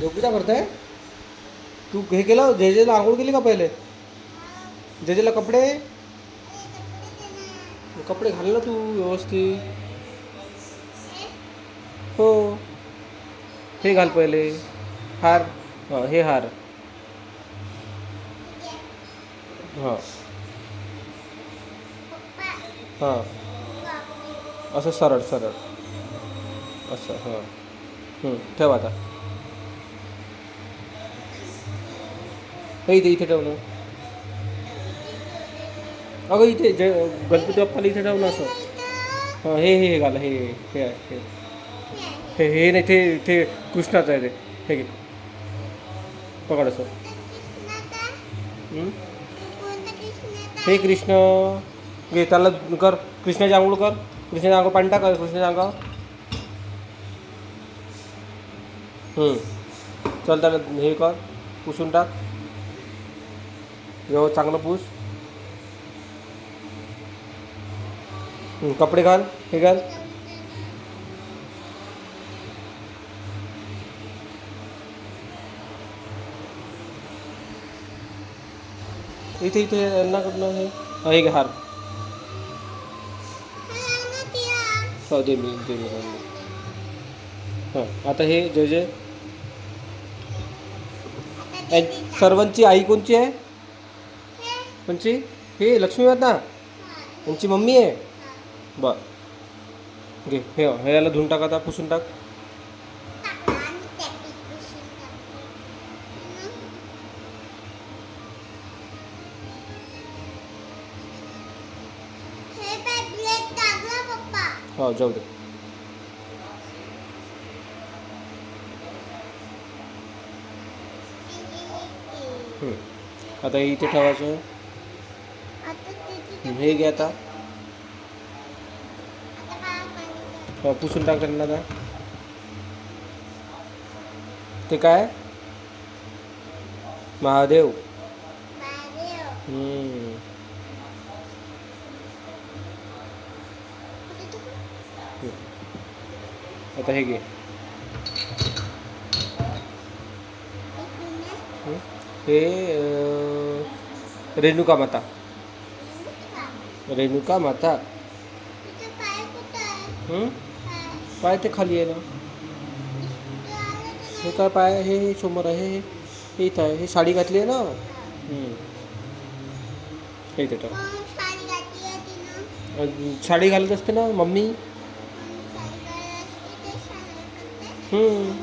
देवपूजा करताय? तू हे केलं जेजेला आंघोळ केली का पहिले? जेजेला कपडे? कपडे घाल ना तू व्यवस्थित. हो. हे घाल पहिले. हार. हे हार. हां. हां. असं सरळ सरळ. असं हां. ठेवा ठेव आता. हे इथे इथे ठेव ना अगं इथे जय गणपती बाप्पाला इथे ठेव ना असं. हां हे हे हे घाला हे हे हे आहे, हे. हे हे नाही ते ते कृष्णाचं आहे ते. हे घे. पकड असं. हे कृष्ण. घे त्याला कर. कृष्णाची आंघोळ कर. कृष्णाची आंघोळ पाणी टाक कृष्णाच्या अंगावर. हं. चल त्याला हे कर पुसून टाक. व्यवस्थित चांगलं पूस. कपडे घाल हे घाल. इथे इथे यांना कडनं हे हा, हार. हो दे मी दे मी हां आता हे जे जे यां- सर्वांची आई कोणची आहे? कोणची? हे लक्ष्मी माता तुमची मम्मी आहे. बर. घे हे हे याला धुवून टाक आता पुसून टाक. हो जाऊ दे. आता हे इथे ठेवायचं. हं, हे आता हो पुसून टाक त्यांना आता ते काय महादेव। हं. आता हे हं? हे अं, रेणुका माता। रेणुका माता? पाय ते खाली आहे ना. हे काय पाय हे हे समोर आहे. हे हे इथं आहे. हे साडी घातली आहे ना. हं. अं, साडी घालत असते ना मम्मी? हं.